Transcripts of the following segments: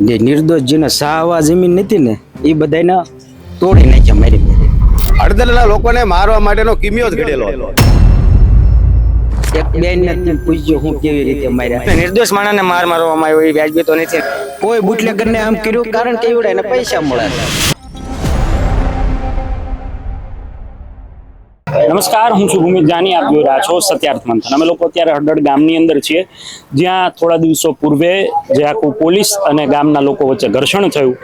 જે નિર્દોષ જેને સાવા જમીન નથી ને એ બધાને તોડી નાખ્યા મારી મારી લોકોને મારવા માટેનો કિમિયો જ ઘડેલો એક બેન ને પૂછ્યો હું કેવી રીતે માર્યા. નિર્દોષ માણસને માર મારવામાં આવ્યો એ વ્યાજબી તો નથી. કોઈ બુટલેગર ને આમ કર્યું કારણ કે એવડા એને પૈસા મળે નમસ્કાર, હું છું ભૂમિત જાની, આપ જોઈ રહ્યા છો સત્યાર્થ મંથન અમે લોકો અત્યારે હળદળ ગામની અંદર છીએ, જ્યાં થોડા દિવસો પૂર્વે જે આખું પોલીસ અને ગામના લોકો વચ્ચે ઘર્ષણ થયું.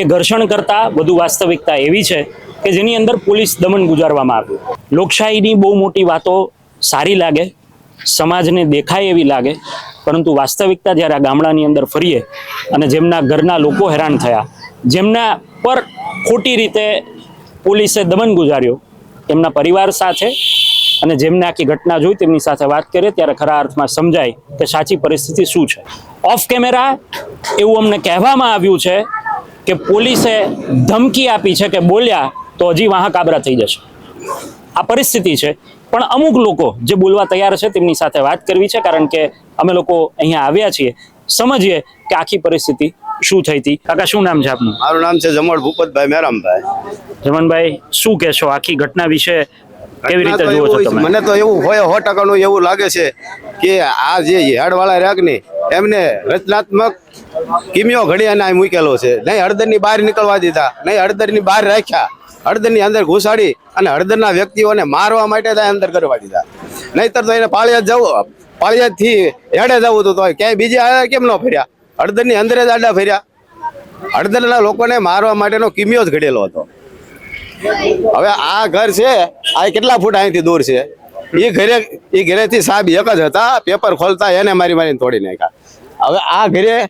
એ ઘર્ષણ કરતાં વધુ વાસ્તવિકતા એવી છે કે જેની અંદર પોલીસ દમન ગુજારવામાં આવ્યું. લોકશાહીની બહુ મોટી વાતો સારી લાગે, સમાજને દેખાય એવી લાગે, પરંતુ વાસ્તવિકતા જ્યારે આ ગામડાની અંદર ફરીએ અને જેમના ઘરના લોકો હેરાન થયા, જેમના પર ખોટી રીતે પોલીસે દમન ગુજાર્યો એમના પરિવાર સાથે અને જેમને આખી ઘટના જોઈ તેમની સાથે વાત કરીએ ત્યારે ખરા અર્થમાં સમજાય કે સાચી પરિસ્થિતિ શું છે. ઓફ કેમેરા એવું અમને કહેવામાં આવ્યું છે કે પોલીસે ધમકી આપી છે કે બોલ્યા તો હજી વાહ કાબરા થઈ જશે. આ પરિસ્થિતિ છે. પણ અમુક લોકો જે બોલવા તૈયાર છે તેમની સાથે વાત કરવી છે કારણ કે અમે લોકો અહીંયા આવ્યા છીએ. સમજીએ કે આખી પરિસ્થિતિ શું થઈ હતી? કાકા શું નામ છે આપનું? મારું નામ છે જમણ ભૂપતભાઈ મેરામભાઈ. જમનભાઈ શું કહેશો? આખી ઘટના વિશે કેવી રીતે જુઓ છો તમે? મને તો એવું હોય સો ટકાનું એવું લાગે છે કે આ જે હેડવાળા રાગની એમને રચનાત્મક કિમિયો ઘડી અને અહીં મૂકેલો છે. નહીં હળદરની બહાર નીકળવા દીધા નહીં હળદરની બહાર રાખ્યા હળદરની અંદર ઘુસાડી અને હળદરના વ્યક્તિઓને મારવા માટે અંદર કરવા દીધા. નહીતર તો એને પાળિયાદ જવું પાળિયાથી હેડે જવું હતું તો ક્યાંય બીજે આયા કેમ ન ફર્યા? હળદરની અંદર જ આડા ફર્યા. હળદરના લોકોને મારવા માટેનો કિમિયો જ ઘડેલો હતો. હવે આ ઘર છે આ કેટલા ફૂટ અહીંથી દૂર છે? એ ઘરે એ ઘરેથી સાહેબ એક જ હતા પેપર ખોલતા એને મારી મારીને તોડી નાખ્યા. હવે આ ઘરે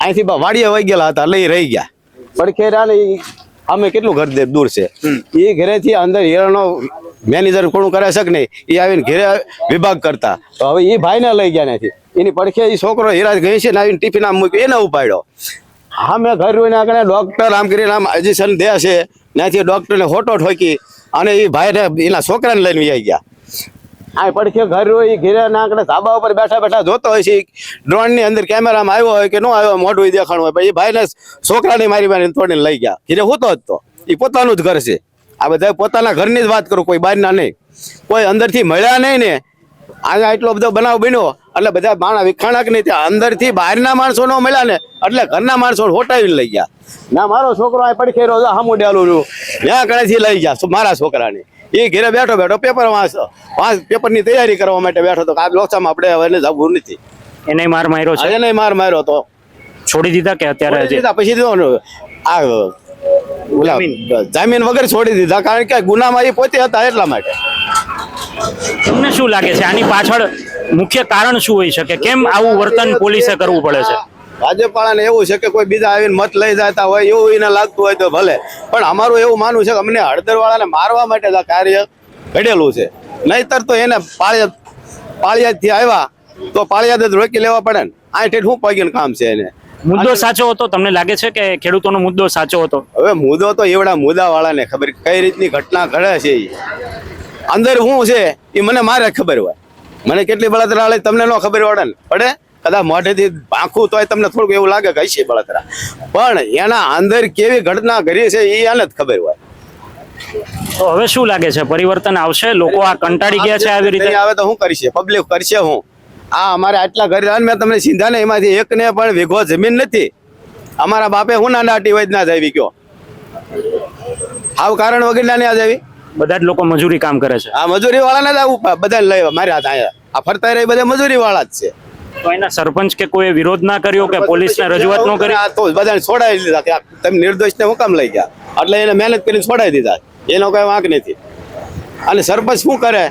અહીંથી વાડીએ વહી ગયેલા હતા લઈ રહી ગયા. પડખે રહ્યા ને અમે કેટલું ઘર દે- દૂર છે? એ ઘરેથી અંદર હીરાનો મેનેજર કોણ કરે છે કે નહીં? એ આવીને ઘરે વિભાગ કરતા. તો હવે એ ભાઈને લઈ ગયા નથી એની પડખે એ છોકરો હિરાજ ગઈ છે ને આવીને ટિફિન આમ મૂક્યું, એને ઉપાડ્યો. હા મેં ઘર રોઈને આગળ ડોક્ટર આમ કરીને આમ અજીશન દે છે, ત્યાંથી ડોક્ટરને ફોટો ઠોકી અને એ ભાઈને, એના છોકરાને લઈને આવી ગયા. આ પડખે ઘર હોય ઘેરા ઘેરે ના આગળ ધાબા ઉપર બેઠા બેઠા જોતો હોય છે ડ્રોનની અંદર કેમેરામાં આવ્યો હોય કે ન આવ્યો, મોઢું દેખાણું હોય. પછી ભાઈને છોકરાને મારી મારીને તોડીને લઈ ગયા. ઘેરે હોતો જ તો. એ પોતાનું જ ઘર છે. આ બધા પોતાના ઘરની જ વાત કરું, કોઈ બહારના નહીં. કોઈ અંદરથી મળ્યા નહીં ને. આ એટલો બધો બનાવ બન્યો એટલે બધા માણસ વિખાણક નહીં ત્યાં અંદરથી બહારના માણસો નો મળ્યા ને એટલે ઘરના માણસો હોટાવીને લઈ ગયા. ના મારો છોકરો આ પડખે રહ્યો હામું ડેલું છું. ત્યાં કણેથી લઈ ગયા મારા છોકરાને. એ ઘરે બેઠો બેઠો પેપર વાંચ વાંચ પેપરની તૈયારી કરવા માટે બેઠો તો આ લોકસામાં આપણે હવે એને જવું નથી. એને માર માર્યો છે? એને માર માર્યો તો. છોડી દીધા કે અત્યારે દીધા પછી દીધો આ ઓલા જામીન વગર છોડી દીધા કારણ કે ગુનામાં એ પોતે હતા એટલા માટે. તમને શું લાગે છે? આની પાછળ મુખ્ય કારણ શું હોઈ શકે? કેમ આવું વર્તન પોલીસે કરવું પડે છે? રાજ્યપાળાને એવું છે કે કોઈ બીજા આવીને મત લઈ જતા હોય એવું એને લાગતું હોય તો ભલે. પણ અમારું એવું માનવું છે કે અમને હળદરવાળાને મારવા માટે આ કાર્ય ઘડેલું છે. નહીતર તો એને પાળિયાદ પાળિયાદથી આવ્યા તો પાળિયાદ જ રોકી લેવા પડે ને. આ ઠેઠ શું પગીનું કામ છે એને? મુદ્દો સાચો હતો? તમને લાગે છે કે ખેડૂતોનો મુદ્દો સાચો હતો? હવે મુદ્દો તો એવડા મુદ્દાવાળાને ખબર કઈ રીતની ઘટના ઘડે છે. અંદર શું છે એ મને મારે ખબર હોય. મને કેટલી બળતરા આવે તમને ન ખબર પડે ને. પડે? કદાચ મોઢેથી આંખું તોય તમને થોડુંક એવું લાગે કે હશે બળતરા. પણ એના અંદર કેવી ઘટના ઘડી છે એ આને જ ખબર હોય. તો હવે શું લાગે છે? પરિવર્તન આવશે? લોકો આ કંટાળી ગયા છે આવી રીતે? આવે તો શું કરશે પબ્લિક કરશે હું. આ અમારે આટલા ઘર મેં તમને સીધા ને એમાંથી એકને પણ વેઘો જમીન નથી. અમારા બાપે હું નાના હોય જ આવી જાવી કયો આવ કારણ વગર નાની નહીં જાવી બધા જ લોકો મજૂરી કામ કરે છે. આ મજૂરી વાળાને જ આવું બધા લઈ મારી હાથ અહીંયા આ ફરતા રહી બધા મજૂરી વાળા જ છે. તો એના સરપંચ કે કોઈ વિરોધ ના કર્યો કે પોલીસને રજૂઆત ન કરી? તો બધાને છોડાવી દીધા કે તમે નિર્દોષને હુકમ કામ લઈ ગયા? એટલે એને મહેનત કરીને છોડાવી દીધા. એનો કઈ વાંક નથી. અને સરપંચ શું કરે?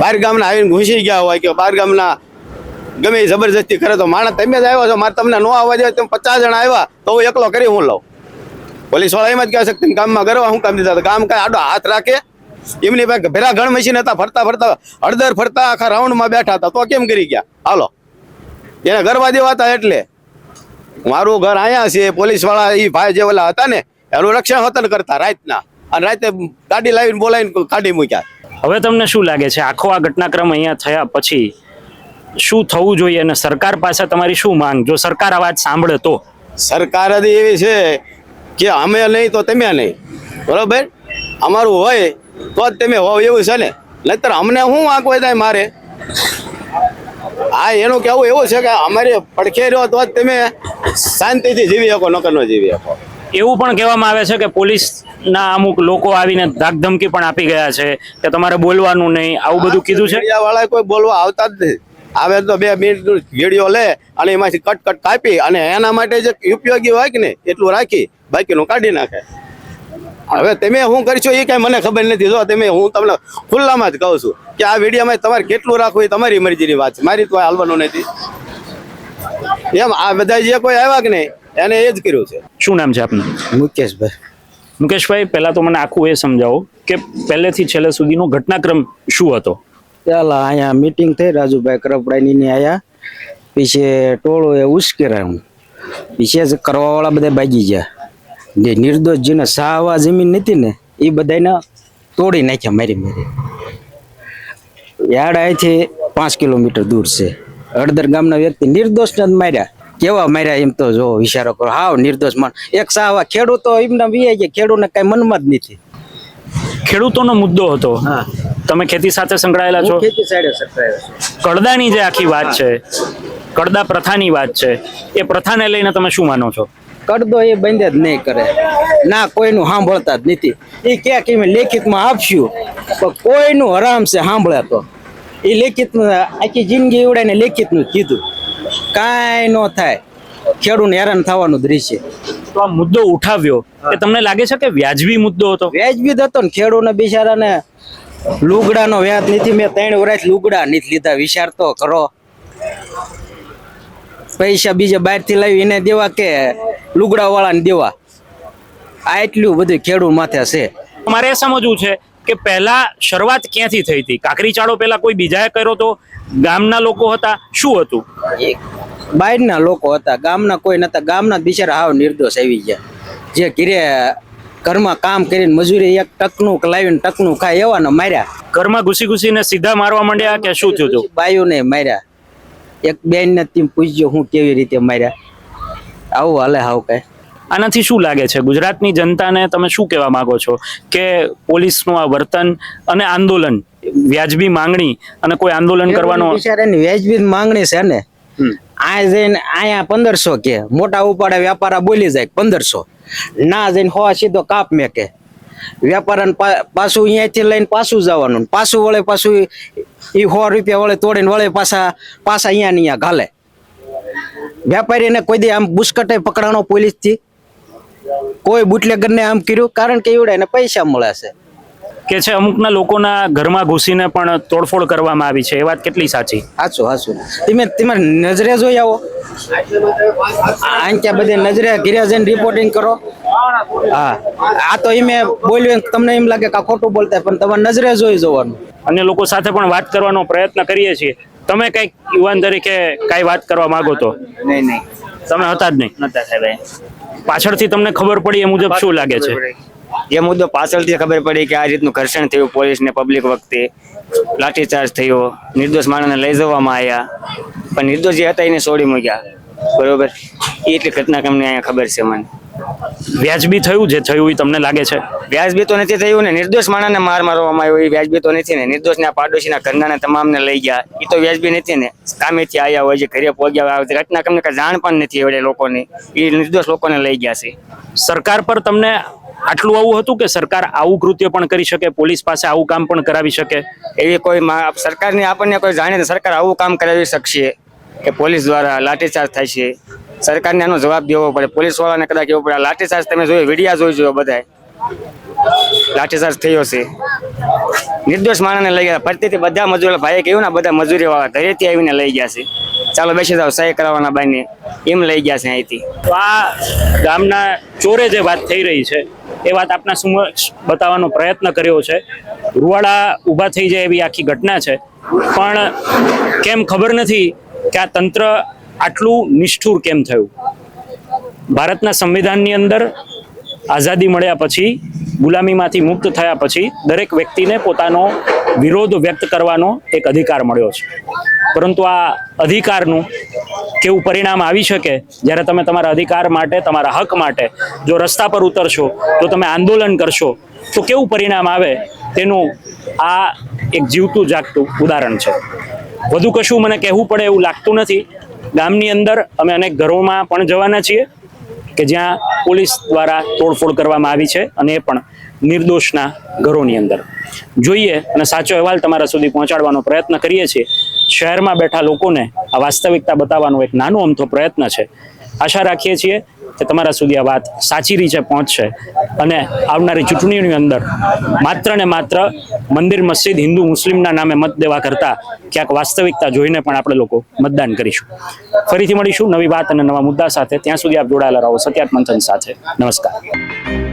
બહાર ગામના આવીને ઘૂસી ગયા હોય કે બહાર ગામના ગમે જબરજસ્તી કરે તો માણસ તમે જ આવ્યા છો. મારે તમને ન આવવા દે તમે પચાસ જણા આવ્યા તો હું એકલો કરી હું લઉં? પોલીસવાળા એમ જ કહે છે કે તમે ગામમાં કરવા હું કામ દીધા. તો ગામ કાંઈ આડો હાથ રાખે? એમની પાસે ભેરા ઘણ મશીન હતા ફરતા ફરતા હળદર ફરતા આખા રાઉન્ડમાં બેઠા હતા. તો કેમ કરી ગયા? હાલો. એને ગરવા દેવા હતા એટલે. મારું ઘર અહીંયા છે પોલીસવાળા એ ભાઈ જે ઓલા હતા ને એનું રક્ષણ હોતન કરતા રાતના. અને રાતે ગાડી લાવીને બોલાવીને કાઢી મૂક્યા. હવે તમને શું લાગે છે? આખો આ ઘટનાક્રમ અહીંયા થયા પછી શું થવું જોઈએ અને સરકાર પાસે તમારી શું માંગ? જો સરકાર આ વાત સાંભળે તો. સરકાર જ એવી છે કે અમે નહીં તો તમે નહીં. બરોબર? અમારું હોય તો જ તમે હોવ એવું છે ને? નહીતર અમને શું વાંક હોય થાય મારે? હા એનું કહેવું એવું છે કે અમારે પડખે રહ્યો તો જ તમે શાંતિથી જીવી શકો નકર ન જીવી શકો. એવું પણ કહેવામાં આવે છે કે પોલીસના અમુક લોકો આવીને ધાકધમકી પણ આપી ગયા છે કે તમારે બોલવાનું નહીં આવું બધું કીધું છે? વાળા કોઈ બોલવા આવતા જ નથી આવે તો બે મિનિટ વીડિયો લે અને એમાંથી કટ કટ કાપી અને એના માટે જે ઉપયોગી હોય કે ને એટલું રાખી બાકીનું કાઢી નાખે. હવે તમે શું કરશો એ કઈ મને ખબર નથી. જો તમે હું તમને ખુલ્લામાં જ કહું છું કે આ વિડીયોમાં તમારે કેટલું રાખવું એ તમારી મરજીની વાત છે. મારી તો હાલવાનું નથી. એમ આ બધા જે કોઈ આવ્યા કે નહીં એને એ જ કર્યું છે. શું નામ છે આપનું? મુકેશભાઈ. મુકેશભાઈ પહેલા તો મને આખું એ સમજાવો કે પહેલેથી છેલ્લે સુધીનો ઘટનાક્રમ શું હતો? ચાલો અહીંયા મીટિંગ થઈ રાજુભાઈ કરપડાની ની આયા પછી ટોળો એ ઉશ્કેરાયું. પછી જ કરવાવાળા બધા ભાગી ગયા. જે નિર્દોષ જેને સાવા જમીન નથી ને એ બધાને તોડી નાખ્યા મારી મારી. યાડ અહીંથી પાંચ કિલોમીટર દૂર છે. હળદર ગામના વ્યક્તિ નિર્દોષને જ માર્યા. કેવા માર્યા એમ તો જો વિચારો કરો. હાવ નિર્દોષ માણ. એક સાવા ખેડૂતો એમના વીએ કે ખેડૂતને કઈ મનમાં જ નથી. ખેડૂતોનો મુદ્દો હતો. હા. તમે ખેતી સાથે સંકળાયેલા છો? ખેતી સાઈડે સંકળાયેલા છું. કડદાની જે આખી વાત છે કડદા પ્રથાની વાત છે એ પ્રથાને લઈને તમે શું માનો છો? કડદો એ બંધ જ નહીં કરે. ના કોઈનું સાંભળતા જ નથી. એ ક્યાંક કે મેં લેખિતમાં આપશું પણ કોઈનું હરામ છે સાંભળે તો. એ લેખિત આખી જિંદગી એવડાને લેખિતનું જ કીધું. કાંઈ ન થાય. ખેડૂને હેરાન થવાનું દ્રશ્ય તો આ મુદ્દો ઉઠાવ્યો. એ તમને લાગે છે કે વ્યાજબી મુદ્દો હતો? વ્યાજબી હતો ને ખેડૂતને બિચારાને લુગડાનો વ્યાજ નથી. મેં ત્રણ વર્ષ લુગડા નથી લીધા. વિચાર તો કરો. પૈસા બીજા બહારથી લાવી એને દેવા કે લુગડા વાળાને દેવા. આ એટલું બધું ખેડૂત માથે છે. મારે સમજવું છે કે પહેલા શરૂઆત ક્યાંથી થઈ હતી? કાકરી ચાળો પહેલા કોઈ બીજાએ કર્યો તો ગામના લોકો હતા? શું હતું? બહારના લોકો હતા. ગામના કોઈ નતા. ગામના બિચારા હાવ નિર્દોષ આવી ગયા. જે ઘીરે ઘરમાં કામ કરીને મજૂરી એક ટકનું લાવીને ટકનું ખાય એવાને માર્યા. ઘરમાં ઘૂસી ઘૂસીને સીધા મારવા માંડ્યા કે શું થયું હતું બાયુને માર્યા. એક બેન ને તેમ પૂછજો હું કેવી રીતે માર્યા. આવું હાલે હાવ કઈ. આનાથી શું લાગે છે? ગુજરાતની જનતાને તમે શું કહેવા માંગો છો? કે પોલીસનું આ વર્તન અને આંદોલન વ્યાજબી માંગણી અને કોઈ આંદોલન કરવાનો વ્યાજબી માંગણી છે ને. આ જઈને અહીંયા પંદરસો કે મોટા ઉપાડે વ્યાપારા બોલી જાય પંદરસો. ના જઈને હોવા સીધો કાપ મેકે. વ્યાપારા પાછું અહીંયાથી લઈને પાછું જવાનું પાછું વળે પાછું એ સો રૂપિયા વળે તોડીને વળે પાછા પાછા અહીંયા ને અહીંયા ઘાલે. વેપારીને કોઈ દી આમ બુસ્કટે પકડાણો પોલીસથી કોઈ બુટલેગરને આમ કર્યું કારણ કે એવડે એને પૈસા મળે છે. કે છે અમુકના લોકોના ઘરમાં ઘૂસીને પણ તોડફોડ કરવામાં આવી છે. એ વાત કેટલી સાચી? સાચું સાચું તમે તમારે નજરે જોઈ આવો. આંક્યા બધે નજરે ઘીરે જઈને રિપોર્ટિંગ કરો. હા. આ તો એમ બોલ્યું તમને એમ લાગે કે આ ખોટું બોલતા પણ તમારે નજરે જોઈ જોવાનું. અન્ય લોકો સાથે પણ વાત કરવાનો પ્રયત્ન કરીએ છીએ. તમે કંઈક યુવાન તરીકે કઈ વાત કરવા માંગો તો? નહીં નહીં. તમે હતા જ નહીં. નતા સાહેબ પાછળથી તમને ખબર પડી એ મુજબ શું લાગે છે? એ મુદ્દો પાછળથી ખબર પડી કે આ રીતનું ઘર્ષણ થયું પોલીસ ને પબ્લિક વખતે. લાઠીચાર્જ થયો. નિર્દોષ માણસને લઈ જવામાં આવ્યા પણ નિર્દોષ જે હતા એને છોડી મૂક્યા. બરોબર? એ એટલી ઘટના તમને અહીંયા ખબર છે મને. વ્યાજબી થયું જે થયું એ તમને લાગે છે? વ્યાજબી તો નથી થયું ને નિર્દોષ માણસને માર મારવામાં આવ્યો એ વ્યાજબી તો નથી ને નિર્દોષના પાડોશીના ઘરનાને તમામને લઈ ગયા એ તો વ્યાજબી નથી ને કામેથી આવ્યા હોય છે ઘરે પહોંચ્યા હોય છે ઘટના તમને કાંઈ જાણ પણ નથી એવડે લોકોની એ નિર્દોષ લોકોને લઈ ગયા છે. સરકાર પર તમને આટલું આવું હતું કે સરકાર આવું કૃત્ય પણ કરી શકે પોલીસ પાસે આવું કામ પણ કરાવી શકે? એવી કોઈ સરકારની આપણને કોઈ જાણે સરકાર આવું કામ કરાવી શકશે કે પોલીસ દ્વારા લાઠીચાર્જ થાય છે. સરકારને આનો જવાબ દેવો પડે. પોલીસ વાળાને કદાચ કેવું પડે. લાઠીચાર્જ તમે જોયું, વિડીયા જોઈ જોયો બધાય લાઠીચાર્જ થયો છે. નિર્દોષ માણસને લઈ ગયા. ફરતીથી બધા મજૂરો, ભાઈએ કહ્યું ને બધા મજૂરી વાળા ઘરેથી આવીને લઈ ગયા છે. ચાલો બેસી જાઓ, સહી કરાવવાના બાને એમ લઈ ગયા છે અહીંથી. આ ગામના ચોરે જે વાત થઈ રહી છે, એ વાત આપના સમક્ષ બતાવવાનો પ્રયત્ન કર્યો છે. રૂવાડા ઊભા થઈ જાય એવી આખી ઘટના છે. પણ કેમ ખબર નથી કે આ તંત્ર આટલું નિષ્ઠુર કેમ થયું? ભારતના સંવિધાનની અંદર આઝાદી મળ્યા પછી, ગુલામીમાંથી મુક્ત થયા પછી દરેક વ્યક્તિને પોતાનો વિરોધ વ્યક્ત કરવાનો એક અધિકાર મળ્યો છે. પરંતુ આ અધિકારનું કેવું પરિણામ આવી શકે? જ્યારે તમે તમારા અધિકાર માટે, તમારા હક માટે જો રસ્તા પર ઉતરશો, જો તમે આંદોલન કરશો, તો કેવું પરિણામ આવે? તેનું આ એક જીવતું જાગતું ઉદાહરણ છે. વધુ કશું મને કહેવું પડે એવું લાગતું નથી. ગામની અંદર અમે અનેક ઘરોમાં પણ જવાના છીએ કે જ્યાં પોલીસ દ્વારા તોડફોડ કરવામાં આવી છે અને એ પણ નિર્દોષના ઘરોની અંદર. જોઈએ અને સાચો અહેવાલ તમારા સુધી પહોંચાડવાનો પ્રયત્ન કરીએ છીએ. શહેરમાં બેઠા લોકોને આ વાસ્તવિકતા બતાવવાનો એક નાનો અમથો પ્રયત્ન છે. આશા રાખીએ છીએ કે તમારા સુધી આ વાત સાચી રીતે પહોંચશે. અને આવનારી ચૂંટણીની અંદર માત્ર ને માત્ર મંદિર મસ્જિદ હિન્દુ મુસ્લિમના નામે મત દેવા કરતા ક્યાંક વાસ્તવિકતા જોઈને પણ આપણે લોકો મતદાન કરીશું. ફરીથી મળીશું નવી વાત અને નવા મુદ્દા સાથે. ત્યાં સુધી આપ જોડાયેલા રહો સત્યાર્થ મંથન સાથે. નમસ્કાર.